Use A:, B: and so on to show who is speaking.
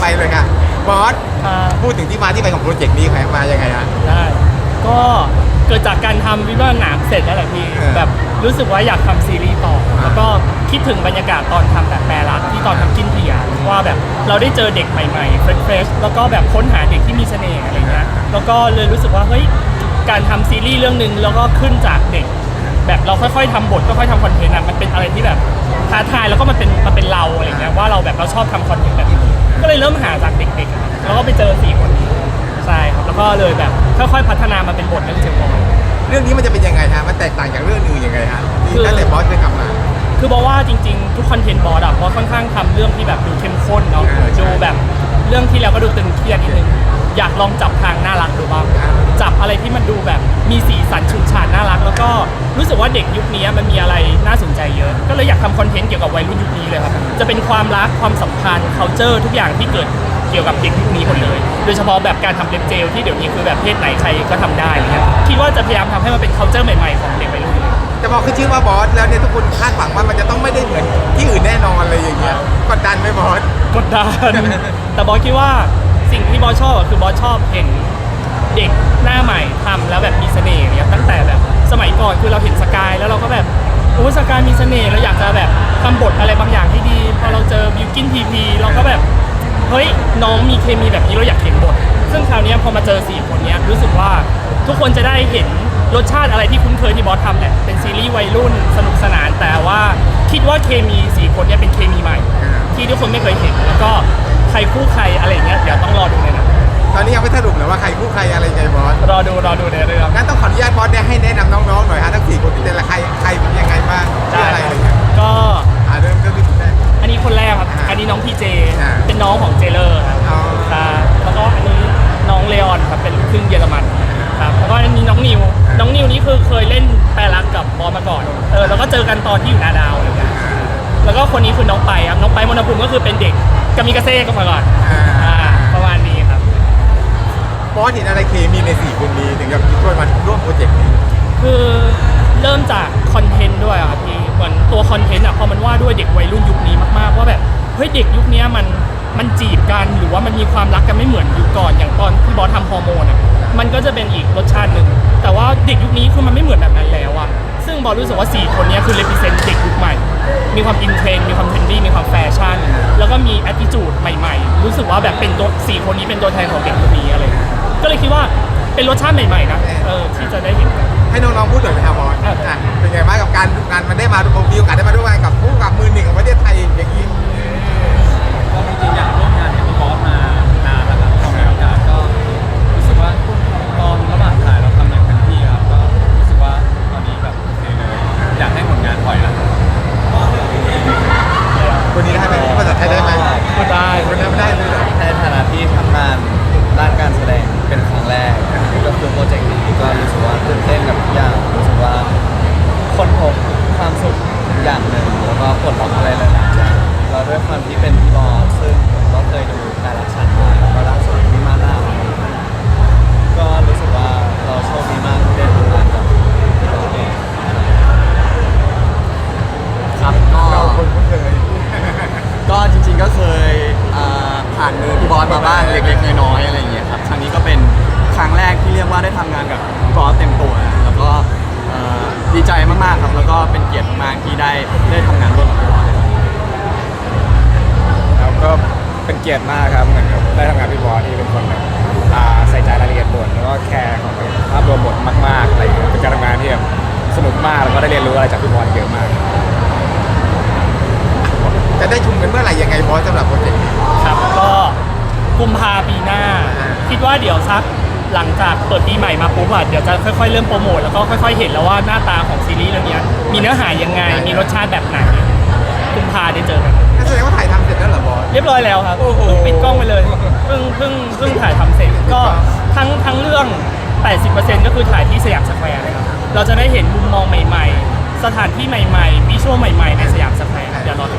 A: ไปเลยค่ะบอส
B: อ่า
A: พูดถึงที่มาที่ไปของโปรเจกต์นี้ค่ะมายังไงฮะ
B: ได้ก็เกิดจากการทำวิวาหนังเสร็จแล้วแหละพี่
A: เออ
B: แบบรู้สึกว่าอยากทำซีรีส์ต่อ
A: อ่า
B: แล้วก็คิดถึงบรรยากาศตอนทำแบบแปรรักที่ตอนทำกินเทียว่าแบบเราได้เจอเด็กใหม่ๆเฟรชๆแล้วก็แบบค้นหาเด็กที่มีเสน่ห์อะไรเงี้ยแล้วก็เลยรู้สึกว่าเฮ้ยการทำซีรีส์เรื่องหนึ่งแล้วก็ขึ้นจากเด็ก แบบเราค่อยๆทำบทค่อยๆทำคอนเทนต์อะมันเป็นอะไรที่แบบท้าทายแล้วก็มันเป็นมันเป็นเราอะไรเงี้ยว่าเราแบบเราชอบทำคอนเทนต์แบบนี้ ก็เลยเริ่มหาจากเด็กๆอะแล้วก็ไปเจอสี่คนนี้ใช่ครับ แล้วก็เลยแบบค่อยๆพัฒนามาเป็นบทเรื่องเจลบอย
A: เรื่องนี้มันจะเป็นยังไงฮะ มันแตกต่างจากเรื่องอื่นยังไงฮะที่
B: คือ
A: ตั้งแต่บอสเคยทำมา
B: คือบอกว่าจริงๆ ทุกคอนเทนต์บอร์ดอะบอสค่อนข้างทำเรื่องที่แบบดูเข้มข้นเนาะ
A: อ่าใช่
B: ดูแบบเรื่องที่แล้วก็ดูตึงเครียดนิดนึง อยากลองจับทางน่ารักดูบ้าง
A: อ่า
B: จับอะไรที่มันดูแบบมีสีสันฉูดฉาดน่ารัก แล้วก็รู้สึกว่าเด็กยุคนี้มันมีอะไรน่าสนใจเยอะ ก็เลยอยากทำคอนเทนต์เกี่ยวกับวัยรุ่นยุคนี้เลยครับ จะเป็นความรักความสัมพันธ์ culture ทุกอย่างที่เกิดเกี่ยวกับเด็กยุคนี้หมดเลย โดยเฉพาะแบบการทำเล็บเจลที่เดี๋ยวนี้คือแบบเพศไหนใครก็ทำได้อะไรเงี้ยคิดว่าจะพยายามทำให้มันเป็น culture ใหม่ๆของเด็กวัยรุ่น
A: แต่พอขึ้นชื่อว่าบอสแล้วเนี่ยทุกคนคาดหวังว่ามันจะต้องไม่ได้เหมือนที่อื่นแน่นอนเลยอย่างเงี้ยกดดันไหมบอส
B: กดดันแต่บอสคิดว่า สิ่งที่บอสชอบอะคือบอสชอบเห็นเด็กหน้าใหม่ทำแล้วแบบมีเสน่ห์เนี่ยตั้งแต่แบบสมัยก่อนคือเราเห็นสกายแล้วเราก็แบบโอ้สกายมีเสน่ห์เราอยากจะแบบทำบทอะไรบางอย่างที่ดีพอเราเจอบิวกินทีพีเราก็แบบเฮ้ยน้องมีเคมีแบบนี้เราอยากเห็นบท ซึ่งคราวเนี้ยพอมาเจอสี่คนเนี้ยรู้สึกว่าทุกคนจะได้เห็นรสชาติอะไรที่คุ้นเคยที่บอสทำแหละเป็นซีรีส์วัยรุ่นสนุกสนานแต่ว่าคิดว่าเคมีสี่คนเนี้ยเป็นเคมีใหม่ ที่ทุกคนไม่เคยเห็นแล้วก็ รคู่ใครอะไรอย่างเงี้ยเดี๋ยวต้องรอดูในหนัง
A: ตอนนี้ยังไม่สรุปเลยว่าใครคู่ใครอะไรยังไงบอส
B: รอดูรอดูในเรื่อง
A: งั้นต้องขออนุญาตบอสเนี่ยให้แนะนำน้องๆหน่อยฮะทั้งสี่คนที่แต่ละใครใครเป็นยังไงบ้างชื่ออะไรอะไรเงี้ย
B: ก็
A: อ่าเริ่มเริ่มที่คุณแม่
B: อันนี้คนแรกครับ
A: อ่า
B: อันนี้น้องพีเจ
A: อ่า
B: เป็นน้องของเจเลอร์ครับ
A: อ๋อ
B: ครับแล้วก็อันนี้น้องเลออนครับเป็นลูกครึ่งเยอรมันครับแล้วก็อันนี้น้องนิว น้องนิวนี่คือเคยเล่นแปรรักกับบอสมาก่อนเออแล้วก็เจอกันตอนที่อยู่นาดาวอะไรเงี้ย แล้วก็คนนี้คือน้องไปครับน้องไปมนภูมิก็คือเป็นเด็กกามิกาเซ่ก็มาก่อน
A: อ่า
B: อ่าประมาณนี้ครับ
A: บอสเห็นอะไรเคมีในสี่คนนี้ถึงกับคิดว่ามันร่วมโปรเจกต์นี้
B: คือเริ่มจากคอนเทนต์ด้วยอะครับพี่เหมือนตัวคอนเทนต์อะพอมันว่าด้วยเด็กวัยรุ่นยุคนี้มากๆว่าแบบเฮ้ยเด็กยุคนี้มันมันจีบกันหรือว่ามันมีความรักกันไม่เหมือนยุคก่อนอย่างตอนที่บอสทำฮอร์โมนอะมันก็จะเป็นอีกรสชาติหนึ่งแต่ว่าเด็กยุคนี้คือมันไม่เหมือนแบบนั้นแล้วอะ ซึ่งบอสรู้สึกว่าสี่คนเนี้ยคือเลพิเซนต์เด็กยุคใหม่ มีความอินเทรนด์มีความเทรนดี้มีความแฟชั่น แล้วก็มีแอ t ติจูดใหม่ ๆ รู้สึกว่าแบบเป็นตัวสี่คนนี้เป็นตัวแทนของเด็กยุคนี้อะไรอย่างเงี้ยก็เลยคิดว่าเป็นรสชาติใหม่ๆนะเออที่จะได้เห็นกัน
A: ให้น้องๆพูดหน่อยนะครับบอส
B: ครับ
A: อะเป็นไงบ้างกับการงานมันได้มาดูมีโอกาสได้มาร่วมงานกับผู้กำกับมือหนึ่งของประเทศไทยอย่างนี้
C: ที่ทำ
D: งานด้านการแสดงเป็นครั้งแรกก็คือโปรเจกต์นี้ก็รู้สึกว่าตื่นเต้นกับทุกอย่างรู้สึกว่าคนพบความสุขอย่างหนึ่งแล้วก็ผลลัพธ์อะไรหลายๆอย่างแล้วด้วยความที่เป็นพี่บอสซึ่งผมก็เคยดูการรักชันมาแล้วก็ล่าสุดที่มาหน้าก็รู้สึกว่าเราโชคดีมากที่ได้ทำงานกับพี่บอสเองครับก็
A: เราคนคุ้นเคย
D: ก็จริงๆก็เคยอ่าผ่านมือพี่บอสมาบ้างเล็กๆน้อยๆอะไรอย่างเงี้ยครับครั้งนี้ก็เป็นครั้งแรกที่เรียกว่าได้ทำงานกับพี่บอสเต็มตัว แล้วก็เอ่อดีใจ มากๆครับ แล้วก็เป็นเกียรติมากๆที่ได้ได้ทำงานร่วมกับพี่บอสเลยครับ
E: แล้วก็เป็นเกียรติมากครับเหมือนกับได้ทำงานพี่บอสที่เป็นคนแบบอ่าใส่ใจรายละเอียดบทแล้วก็แคร์ของภาพรวมบทมากๆอะไรอย่างเงี้ยเป็นการทำงานที่แบบสนุกมากแล้วก็ได้เรียนรู้อะไรจากพี่บอสเยอะมาก
A: จะได้ชมกันเมื่อไหร่ยังไงบอสสำหรับโปรเจกต์นี้
B: ครับก็กุมภาปีหน้า คิดว่าเดี๋ยวสัก หลังจากเปิดปีใหม่มาปุ๊บอะเดี๋ยวจะค่อยๆเริ่มโปรโมทแล้วก็ค่อยๆเห็นแล้วว่าหน้าตาของซีรีส์เรื่องเนี้ยมีเนื้อหายังไงมีรสชาติแบบไหนกุมภาได้เจอกัน
A: นั่นแสดงว่าถ่ายทำเสร็จแล้วเหรอบอส
B: เรียบร้อยแล้วครับ
A: โอ้โห
B: เพิ่งปิดกล้องไปเลยเพิ่งเพิ่งเพิ่งถ่ายทำเสร็จก็ทั้งทั้งเรื่อง 80%ก็คือถ่ายที่สยามสแควร์เลยครับเราจะได้เห็นมุมมองใหม่ๆ สถานที่ใหม่ๆวิชวลใหม่ๆ ในสยามสแควร์เดี๋ยวรอดู